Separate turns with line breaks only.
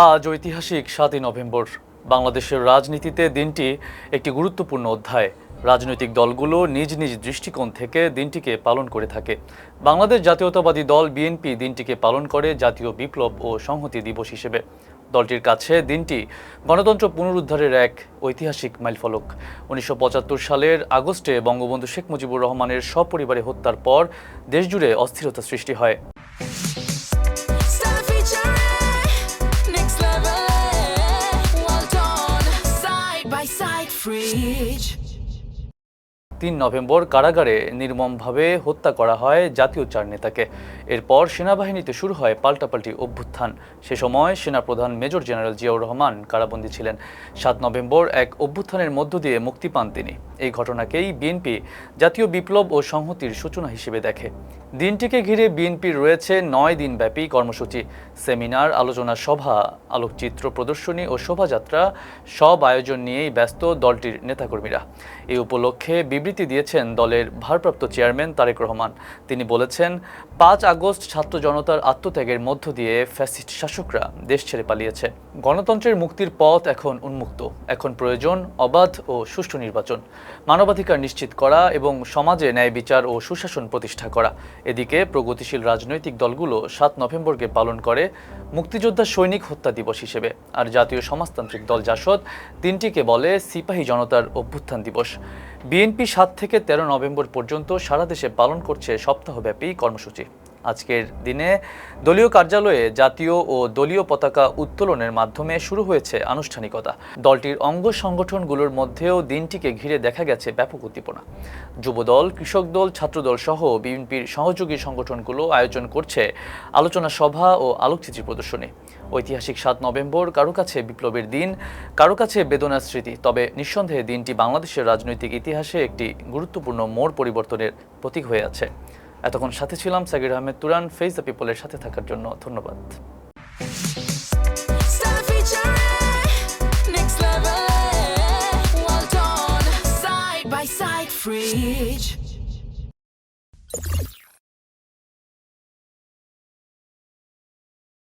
আজ ঐতিহাসিক সাতই নভেম্বর। বাংলাদেশের রাজনীতিতে দিনটি একটি গুরুত্বপূর্ণ অধ্যায়। রাজনৈতিক দলগুলো নিজ নিজ দৃষ্টিকোণ থেকে দিনটিকে পালন করে থাকে। বাংলাদেশ জাতীয়তাবাদী দল বিএনপি দিনটিকে পালন করে জাতীয় বিপ্লব ও সংহতি দিবস হিসেবে। দলটির কাছে দিনটি গণতন্ত্র পুনরুদ্ধারের এক ঐতিহাসিক মাইলফলক। উনিশশো পঁচাত্তর সালের আগস্টে বঙ্গবন্ধু শেখ মুজিবুর রহমানের সপরিবারে হত্যার পর দেশজুড়ে অস্থিরতা সৃষ্টি হয়।
Fridge.
তিন নভেম্বর কারাগারে নির্মমভাবে হত্যা করা হয় জাতীয় চার নেতাকে। এরপর সেনাবাহিনীতে শুরু হয় পাল্টাপাল্টি অভ্যুত্থান। সে সময় সেনাপ্রধান মেজর জেনারেল জিয়াউর রহমান কারাবন্দী ছিলেন। সাত নভেম্বর এক অভ্যুত্থানের মধ্য দিয়ে মুক্তি পান তিনি। এই ঘটনাকেই বিএনপি জাতীয় বিপ্লব ও সংহতির সূচনা হিসেবে দেখে। দিনটিকে ঘিরে বিএনপির রয়েছে নয় দিনব্যাপী কর্মসূচি। সেমিনার, আলোচনা সভা, আলোকচিত্র প্রদর্শনী ও শোভাযাত্রা সব আয়োজন নিয়েই ব্যস্ত দলটির নেতাকর্মীরা। এই উপলক্ষে বিবৃতি দিয়েছেন দলের ভারপ্রাপ্ত চেয়ারম্যান তারেক রহমান। তিনি বলেছেন, পাঁচ আগস্ট ছাত্র জনতার আত্মত্যাগের মধ্য দিয়ে ফ্যাসিস্ট শাসকরা দেশ ছেড়ে পালিয়েছে। গণতন্ত্রের মুক্তির পথ এখন উন্মুক্ত। এখন প্রয়োজন অবাধ ও সুষ্ঠু নির্বাচন। মানবাধিকার নিশ্চিত করা এবং সমাজে ন্যায় বিচার ও সুশাসন প্রতিষ্ঠা করা। এদিকে প্রগতিশীল রাজনৈতিক দলগুলো সাত নভেম্বরকে পালন করে। মুক্তিযোদ্ধা সৈনিক হত্যা দিবস হিসেবে আর জাতীয় সমাজতান্ত্রিক দল জাসদ দিনটিকে বলে সিপাহী জনতার অভ্যুত্থান দিবস। বিএনপি সাত থেকে তেরো নভেম্বর পর্যন্ত সারা দেশে পালন করছে সপ্তাহব্যাপী কর্মসূচি। আজকের দিনে দলীয় কার্যালয়ে জাতীয় ও দলীয় পতাকা উত্তোলনের মাধ্যমে শুরু হয়েছে আনুষ্ঠানিকতা। দলটির অঙ্গ সংগঠনগুলোর মধ্যেও দিনটিকে ঘিরে দেখা গেছে ব্যাপক উদ্দীপনা। যুবদল, কৃষক দল, ছাত্রদল সহ বিএনপির সহযোগী সংগঠনগুলো আয়োজন করছে আলোচনা সভা ও আলোকচিত্রী প্রদর্শনী। ঐতিহাসিক সাত নভেম্বর কারও কাছে বিপ্লবের দিন, কারও কাছে বেদনার স্মৃতি। তবে নিঃসন্দেহে দিনটি বাংলাদেশের রাজনৈতিক ইতিহাসে একটি গুরুত্বপূর্ণ মোড় পরিবর্তনের প্রতীক হয়ে আছে। এতক্ষণ সাথে ছিলাম সাকির আহমেদ তুরান ফেস দ্য পিপলের সাথে থাকার জন্য ধন্যবাদ
Fridge.